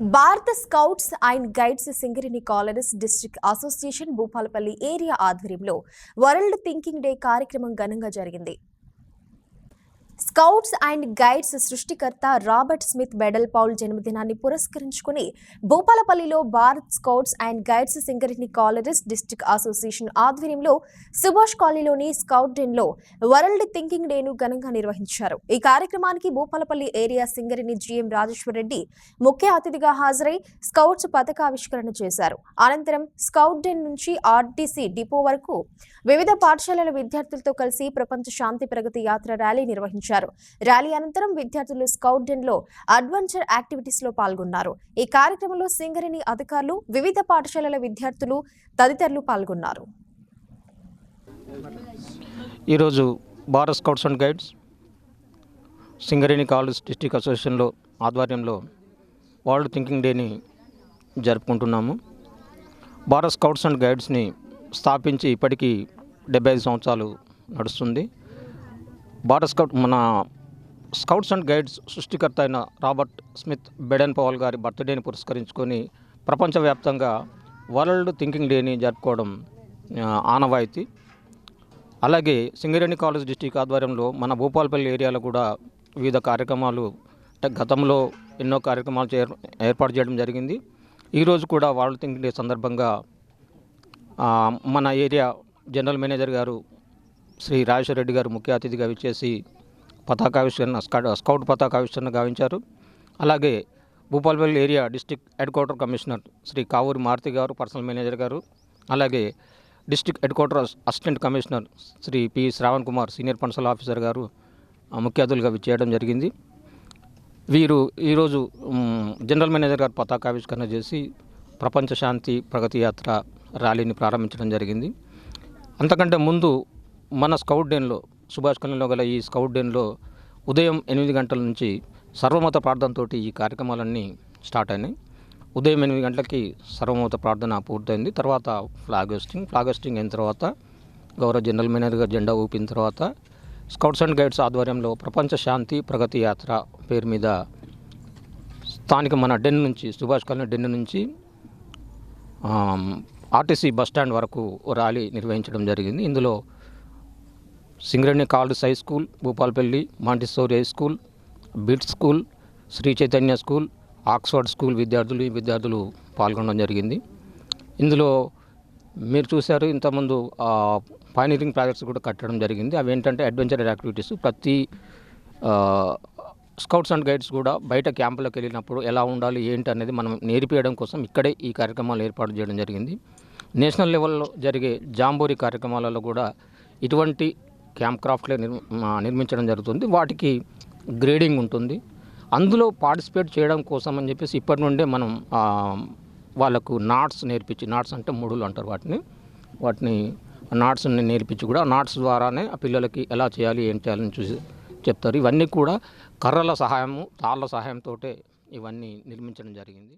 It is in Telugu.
Bharat scouts and guides Singareni colonies district association Bhupalpally area ఆధ్వర్యంలో వరల్డ్ థింకింగ్ డే కార్యక్రమం ఘనంగా జరిగింది. స్కౌట్స్ అండ్ గైడ్స్ సృష్టికర్త రాబర్ట్ స్మిత్ బెడల్ పౌల్ జన్మదినాన్ని పురస్కరించుకుని భూపాలపల్లిలో Bharat scouts and guides Singareni collieries district association ఆధ్వర్యంలో సుభాష్ కాలనీలోని స్కౌట్ డెన్లో వరల్డ్ థింకింగ్ డేను ఘనంగా నిర్వహించారు. ఈ కార్యక్రమానికి భూపాలపల్లి ఏరియా సింగరేణి జీఎం రాజేశ్వర్ రెడ్డి ముఖ్య అతిథిగా హాజరై స్కౌట్స్ పథకావిష్కరణ చేశారు. అనంతరం స్కౌట్ డెన్ నుంచి ఆర్టీసీ డిపో వరకు వివిధ పాఠశాలల విద్యార్థులతో కలిసి ప్రపంచ శాంతి ప్రగతి యాత్ర ర్యాలీ నిర్వహించారు. ర్యాలీ అనంతరం విద్యార్థులు స్కౌట్ డెన్లో అడ్వెంచర్ యాక్టివిటీస్లో పాల్గొన్నారు. ఈ కార్యక్రమంలో సింగరేణి అధికారులు వివిధ పాఠశాలల విద్యార్థులు తదితరులు పాల్గొన్నారు. ఈరోజు Bharat scouts and guides Singareni college district అసోసియేషన్లో ఆధ్వర్యంలో వరల్డ్ థింకింగ్ డేని జరుపుకుంటున్నాము. భారత్ స్కౌట్స్ అండ్ గైడ్స్ని స్థాపించి ఇప్పటికీ డెబ్బై ఐదు సంవత్సరాలు నడుస్తుంది. బాటర్ స్కౌట్ మన స్కౌట్స్ అండ్ గైడ్స్ సృష్టికర్త అయిన రాబర్ట్ స్మిత్ బెడెన్ పవల్ గారి బర్త్డేని పురస్కరించుకొని ప్రపంచవ్యాప్తంగా వరల్డ్ థింకింగ్ డేని జరుపుకోవడం ఆనవాయితీ. అలాగే సింగరేణి కాలేజ్ డిస్టిక్ ఆధ్వర్యంలో మన భూపాలపల్లి ఏరియాలో కూడా వివిధ కార్యక్రమాలు అంటే గతంలో ఎన్నో కార్యక్రమాలు ఏర్పాటు చేయడం జరిగింది. ఈరోజు కూడా వరల్డ్ థింకింగ్ డే సందర్భంగా మన ఏరియా జనరల్ మేనేజర్ గారు శ్రీ రాజేశ్వర రెడ్డి గారు ముఖ్య అతిథిగా విచ్చేసి పతాకావిష్కరణ స్కౌట్ స్కౌట్ పతాకావిష్కరణ గావించారు. అలాగే Bhupalpally area district head quarter commissioner Shri Kavuri Maruthi గారు పర్సనల్ మేనేజర్ గారు అలాగే district head quarter assistant commissioner Shri P Shravan Kumar senior personnel officer గారు ముఖ్య అతిథులుగా విచ్చేయడం జరిగింది. వీరు ఈరోజు జనరల్ మేనేజర్ గారు పతాకావిష్కరణ చేసి ప్రపంచ శాంతి ప్రగతి యాత్ర ర్యాలీని ప్రారంభించడం జరిగింది. అంతకంటే ముందు మన స్కౌట్ డేన్లో సుభాష్ కళ్యాణ్లో గల ఈ స్కౌట్ డేన్లో ఉదయం ఎనిమిది గంటల నుంచి సర్వమత ప్రార్థనతో ఈ కార్యక్రమాలన్నీ స్టార్ట్ అయినాయి. ఉదయం ఎనిమిది గంటలకి సర్వమత ప్రార్థన పూర్తయింది. తర్వాత ఫ్లాగ్ హోస్టింగ్ ఫ్లాగ్ హోస్టింగ్ అయిన తర్వాత గౌరవ జనరల్ మేనేజర్గా జెండా ఊపిన తర్వాత స్కౌట్స్ అండ్ గైడ్స్ ఆధ్వర్యంలో ప్రపంచ శాంతి ప్రగతి యాత్ర పేరు మీద స్థానిక మన డెన్ నుంచి సుభాష్ కళ్యాణ్ డెన్ నుంచి ఆర్టీసీ బస్ స్టాండ్ వరకు ఓ ర్యాలీ నిర్వహించడం జరిగింది. ఇందులో Singareni college high school Bhupalpally Montessori high school bit school Sri Chaitanya school Oxford school విద్యార్థులు ఈ విద్యార్థులు పాల్గొనడం జరిగింది. ఇందులో మీరు చూశారు ఇంతకుముందు పైనీరింగ్ ప్రాజెక్ట్స్ కూడా కట్టడం జరిగింది. అవి ఏంటంటే అడ్వెంచర్ యాక్టివిటీస్ ప్రతి స్కౌట్స్ అండ్ గైడ్స్ కూడా బయట క్యాంపులకు వెళ్ళినప్పుడు ఎలా ఉండాలి ఏంటి అనేది మనం నేర్పించడం కోసం ఇక్కడే ఈ కార్యక్రమాలు ఏర్పాటు చేయడం జరిగింది. నేషనల్ లెవెల్లో జరిగే జాంబోరీ కార్యక్రమాలలో కూడా ఇటువంటి క్యాంప్ క్రాఫ్ట్లే నిర్ నిర్మించడం జరుగుతుంది. వాటికి గ్రేడింగ్ ఉంటుంది. అందులో పార్టిసిపేట్ చేయడం కోసం అని చెప్పేసి ఇప్పటి నుండే మనం వాళ్ళకు నాట్స్ నేర్పించి నాట్స్ అంటే ముడులు అంటారు వాటిని. వాటిని నాట్స్ని నేర్పించి కూడా నాట్స్ ద్వారానే ఆ పిల్లలకి ఎలా చేయాలి ఏం చేయాలని చూసి చెప్తారు. ఇవన్నీ కూడా కర్రల సహాయము తాళ్ళ సహాయంతో ఇవన్నీ నిర్మించడం జరిగింది.